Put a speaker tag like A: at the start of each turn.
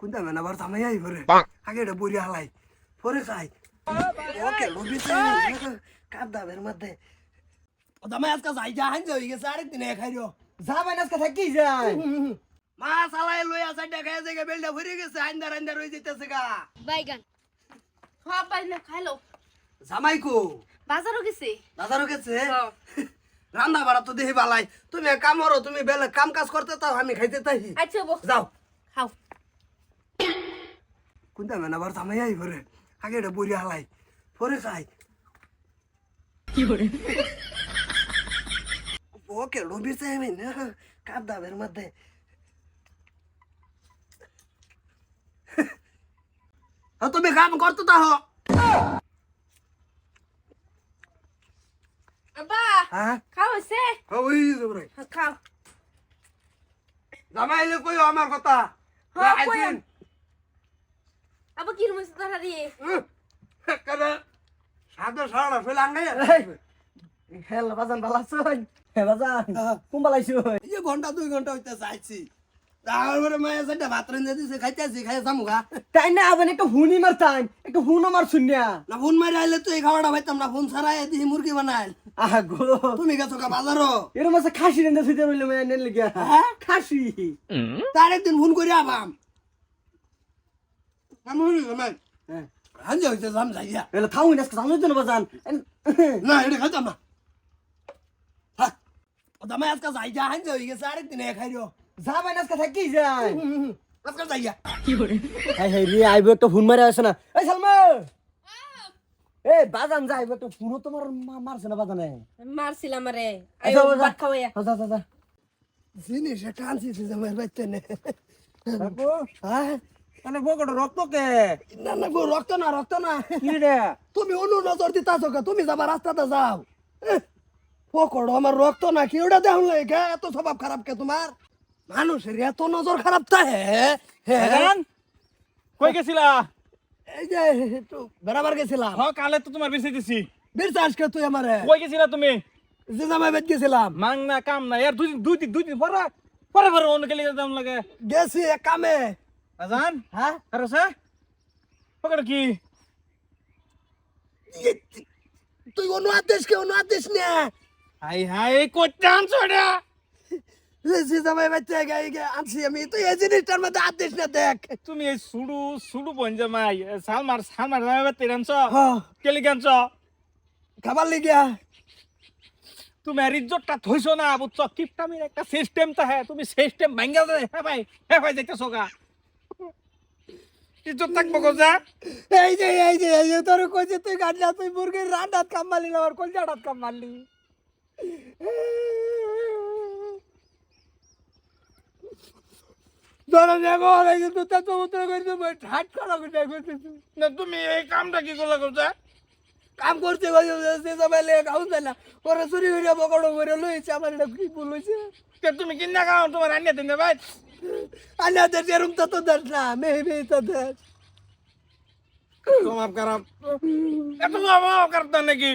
A: কোনটা মেনা বার থামাই আই পরে আগে এটা বড়ি হালাই পরে খাই। ওকে লবিছে কাদাবের মধ্যে। দামে আজকে যাই যা হাইন যাই গেছে আরেক দিনে খাইরো
B: যাবেন আজকে থাকি যায়
A: মাছ আলাই লইয়া সাইডা খাই যায় বেলটা ভরে গেছে আইন্দার আইন্দার হয়ে যেতেছে গা।
C: বাইগান। হ্যাঁ বাইলে খাইলো।
A: জামাইকো
C: বাজারও গেছে?
A: দাদারও গেছে। রান্না বাড়া তো দেখি বালাই। তুমি এক কাম করো তুমি বেলে কাম কাজ করতে তাও আমি খাইতে তাই।
C: আচ্ছা বো
A: যাও।
C: খাও।
A: কোনটা মেনা বার থামাই আই পরে আগে এটা বড়ি হালাই পরে খাই। ওকে লবিছে আমি না কাদাবের মধ্যে হ্যাঁ তুমি কাম করতে তাহ
C: আব্বা
A: হ্যাঁ?
C: খাও হইছে?
A: ওই
C: হ্যাঁ, খাও।
A: জামাইলে কইও আমার কথা।
C: হ্যাঁ, আব্বা কি রুমেছে তাড়াতাড়ি
A: একেবারে সাদা সারা ফেলে আঙ্গাই
B: হেল বাজান ভালো আছেন হে বাজান কোন বালাইছো
A: এই যে ঘণ্টা দুই ঘণ্টা হইতে চাইছি। তারপরে মায়ের সাথে ভাত রেঞ্জে দিছে খাইতেছি খাই সামুগা
B: তাই না আবেন একটু হুনি মারতাম একটু হুন আমার শুনিয়া
A: না ফোন মারি আইলে তুই এই খাবারটা পাইতাম না ফোন ছাড়াই বাজারও
B: এরম আছে খাসি রেন্দা সুইতে রইলে মই এনে লিগা
A: হ্যাঁ?
B: খাসি
A: তার একদিন ফোন করে আবাম আমি হইলি জামাই
B: হ্যাঁ
A: হাঞ্জে হইতে যাম যাইয়া
B: এলা থাও না জানো তো বাজান
A: না এটা খাইতাম না থাক ও দামাই যাই যা হাঞ্জে হয়ে গেছে আরেকদিন এ খাইরো
B: যাবেন আজকে থাকি যায়
A: আজকে যাইয়া
B: রে আইবো একটা হুন মারা আছে না এই সালমা এই বাজান যাই একটা হুন তোমার মা- মারছে না বাজানে
C: মারছিলাম রে
B: বাবা।
C: ভাত খাওয়াইয়া
B: আচ্ছা আচ্ছা আচ্ছা
A: জিনিস এটা আনছি বাইতে নে হ্যাঁ
B: মানে বকট রক্ত কে?
A: না না গো রক্ত না রক্ত না।
B: কি রে?
A: তুমি অন্য নজর দিতাছ কে? তুমি যাবা রাস্তাতে যাও। পকড়ো আমার রক্ত না কি ওটা দেখ কে? এত স্বভাব খারাপ কে তোমার মানুষের এত নজর খারাপ তা হে? হ্যাঁ
D: কই গেছিলা?
A: এই যে একটু বেড়াবার গেছিলাম
D: হ কালে তো তোমার বেঁচে দিছি
A: বীর চাষকে তুই আমারে
D: কই গেছিলা তুমি?
A: যে জামাই বেদ গেছিলাম।
D: মাং না কাম না ইয়ার দুই দিন দুই দুই দিন পরে পরে পরে অন্য গেলে দাম লাগে।
A: গেছি এক কামে
D: আজান
A: হ্যাঁ
D: আর সে পকড় কি
A: ইয়ে, তুই অন্য আদেশ কে অন্য আদেশ নে
D: হাই হাই কোটান ছড়া
A: যে জামাই বেদ আনছি আমি তুই এই জিনিসটার মধ্যে আদেশ না দেখ
D: তুমি এই সুডু সুডু পঞ্জামাই সালমার সালমার জামাই তেরানছ
A: হ্যাঁ
D: কেলি গানছ
A: খাবার লিগিয়া
D: তুমি আর ইজ্জতটা থইছো না বুঝছ কিপটামির একটা সিস্টেম তা হ্যাঁ তুমি সিস্টেম ভাঙ্গা দে হ্যাঁ ভাই হ্যাঁ ভাই দেখতেছো গা ইজ্জত থাকব গোজা
A: এই যে এই যে এই যে তোর কইছে তুই গাড়িয়া তুই মুরগির রান্ডাত কাম মারলি না আমার কলজাটাত কাম মারলি। ধরে নেব এই যে তুই তো উত্তর করছিস মই ঠাট করা করে করছিস
D: না তুমি এই কামটা কি করলা গোজা
A: কাম করছে সে সবাই লেগে খাউন দেয় না। পরে চুরি করে বকড় করে লইছে আমার এটা কি ভুল হইছে
D: তে তুমি কিনা খাও তোমার আনিয়া দিন ভাই।
A: আনিয়া দে এরম তো তো দেখ না মেয়ে মেয়ে তো দেখ
D: তোমার খারাপ এত করতে নাকি?